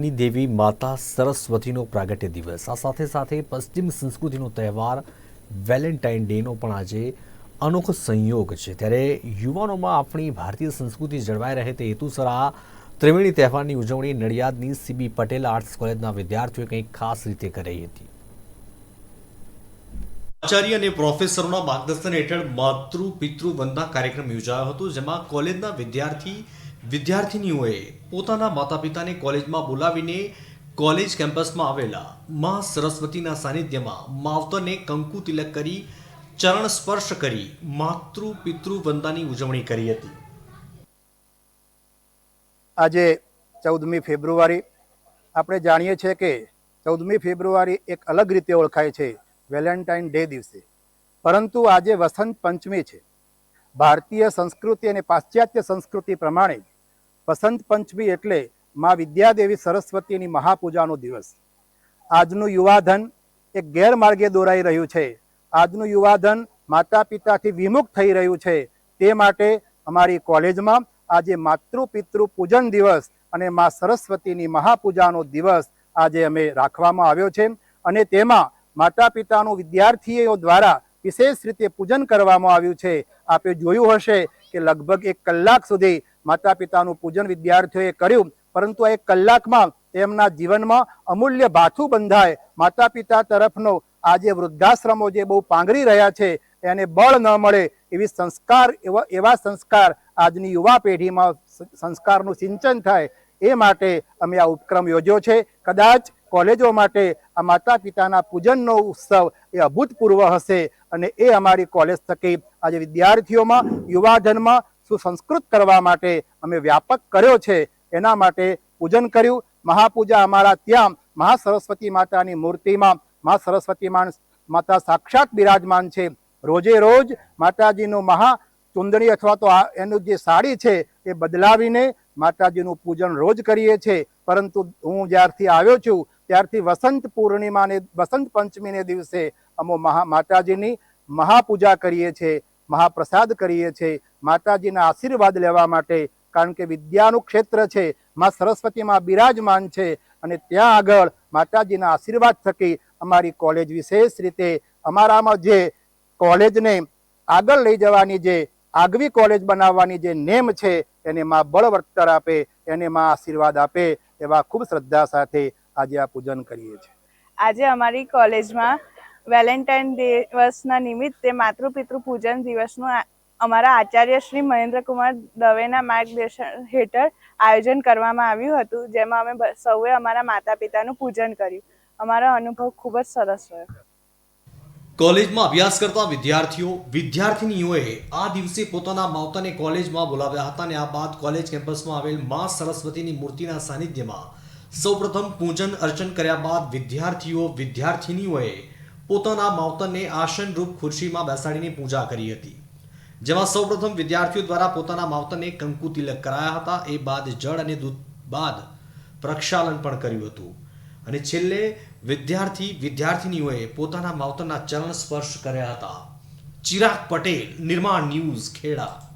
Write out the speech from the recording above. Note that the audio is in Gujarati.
ની દેવી માતા સરસ્વતીનો પ્રાગટ્ય દિવસ. આ સાથે સાથે પશ્ચિમ સંસ્કૃતિનો તહેવાર વેલેન્ટાઇન ડેનો પણ આજે અનોખો સંયોગ છે. ત્યારે યુવાનોમાં આપણી ભારતીય સંસ્કૃતિ જળવાઈ રહે તે હેતુસર આ ત્રિવેણી તહેવારની ઉજવણી નડિયાદની સીબી પટેલ આર્ટ્સ કોલેજના વિદ્યાર્થીઓએ કંઈક ખાસ રીતે કરી હતી. આચાર્ય અને પ્રોફેસરોના માર્ગદર્શન હેઠળ માતૃ પિતૃ વંદના કાર્યક્રમ યોજાયો હતો, જેમાં કોલેજના વિદ્યાર્થી વિદ્યાર્થિનીઓએ પોતાના માતા પિતાને કોલેજમાં બોલાવીને કોલેજ કેમ્પસમાં આવેલા મા સરસ્વતીના સાનિધ્યમાં માવતરને કંકુ તિલક કરી ચરણ સ્પર્શ કરી માતૃ પિતૃ વંદાની ઉજવણી કરી હતી. આજે ચૌદમી ફેબ્રુઆરી આપણે જાણીએ છીએ કે ચૌદમી ફેબ્રુઆરી એક અલગ રીતે ઓળખાય છે વેલેન્ટાઇન ડે દિવસે. પરંતુ આજે વસંત પંચમી છે. ભારતીય સંસ્કૃતિ અને પાશ્ચાત્ય સંસ્કૃતિ પ્રમાણે વસંત પંચમી એટલે મા વિદ્યાદેવી સરસ્વતીની મહાપૂજાનો દિવસ. આજનું યુવાધન એક ગેરમાર્ગે દોરાઈ રહ્યું છે. આજનું યુવાધન માતા પિતાથી વિમુખ થઈ રહ્યું છે. તે માટે અમારી કોલેજમાં આજે માતૃ પિતૃ પૂજન દિવસ અને મા સરસ્વતીની મહાપૂજાનો દિવસ આજે અમે રાખવામાં આવ્યો છે. અને તેમાં માતા પિતાનું વિદ્યાર્થીઓ દ્વારા વિશેષ રીતે પૂજન કરવામાં આવ્યું છે. આપે જોયું હશે કે લગભગ એક કલાક સુધી માતા પિતાનું પૂજન વિદ્યાર્થીઓએ કર્યું, પરંતુ એક કલાકમાં તેમના જીવનમાં અમૂલ્ય ભાથું બંધાય. માતા પિતા તરફનો આજે વૃદ્ધાશ્રમો જે બહુ પાંગરી રહ્યા છે, એને બળ ન મળે એવી સંસ્કાર, એવા એવા સંસ્કાર આજની યુવા પેઢીમાં સંસ્કારનું સિંચન થાય એ માટે અમે આ ઉપક્રમ યોજ્યો છે. કદાચ કોલેજો માટે આ માતા પિતાના પૂજનનો ઉત્સવ એ અભૂતપૂર્વ હશે અને એ અમારી કોલેજ થકી આજે વિદ્યાર્થીઓમાં, યુવાધનમાં સુસંસ્કૃત કરવા માટે અમે વ્યાપક કર્યો છે. એના માટે પૂજન કર્યું. મહાપૂજા અમારા ત્યાં મહા સરસ્વતી માતાની મૂર્તિમાં મા સરસ્વતી માતા સાક્ષાત બિરાજમાન છે. રોજે રોજ માતાજીનું મહા ચુંદડી અથવા તો આ એનું જે સાડી છે એ બદલાવીને માતાજીનું પૂજન રોજ કરીએ છીએ પરંતુ હું જ્યારથી આવ્યો છું, ત્યારથી વસંત પૂર્ણિમાને વસંત પંચમીને દિવસે અમો મહા માતાજીની મહાપૂજા કરીએ છીએ મહાપ્રસાદ કરીએ છીએ. માતાજીના આશીર્વાદ લેવા માટે, કારણ કે વિદ્યાનું ક્ષેત્ર છે. માં સરસ્વતીમાં બિરાજમાન છે. અને ત્યાં આગળ માતાજીના આશીર્વાદ થકી અમારી કોલેજ વિશેષ રીતે અમારામાં જે કોલેજને આગળ લઈ જવાની જે આગવી કોલેજ બનાવવાની જે નેમ છે, એને માં બળવત્તર આપે, એને માં આશીર્વાદ આપે, એવા ખૂબ શ્રદ્ધા સાથે આજે આ પૂજન કરીએ છીએ. આજે અમારી કોલેજમાં વેલેન્ટાઇન દિવસના નિમિત્તે માતૃપિતૃ પૂજન દિવસનું અમારા આચાર્ય શ્રી મહેન્દ્રકુમાર દવેના માર્ગદર્શન હેઠળ આયોજન કરવામાં આવ્યું હતું, જેમાં અમે સૌએ અમારા માતા પિતાનું પૂજન કર્યું. અમારો અનુભવ ખૂબ જ સરસ રહ્યો. કોલેજમાં અભ્યાસ કરતા વિદ્યાર્થીઓ, વિદ્યાર્થિનીઓએ આ દિવસે પોતાના માવતરને કોલેજમાં બોલાવ્યા હતા અને આ બાદ કોલેજ કેમ્પસમાં આવેલ મા સરસ્વતીની મૂર્તિના સાનિધ્યમાં સૌપ્રથમ પૂજન અર્ચન કર્યા બાદ વિદ્યાર્થીઓ, વિદ્યાર્થિનીઓએ પોતાના માવતરને આસનરૂપ ખુરશીમાં બેસાડીને પૂજા કરી હતી. જેમાં સૌપ્રથમ વિદ્યાર્થીઓ દ્વારા પોતાના માવતરને કંકુ તિલક કરાયા હતા. એ બાદ જળ અને દૂધ બાદ પ્રક્ષાલન પણ કર્યું હતું. અને છેલ્લે વિદ્યાર્થી વિદ્યાર્થીનીઓએ પોતાના માવતરના ચરણ સ્પર્શ કર્યા હતા. ચિરાગ પટેલ, નિર્માણ ન્યૂઝ, ખેડા.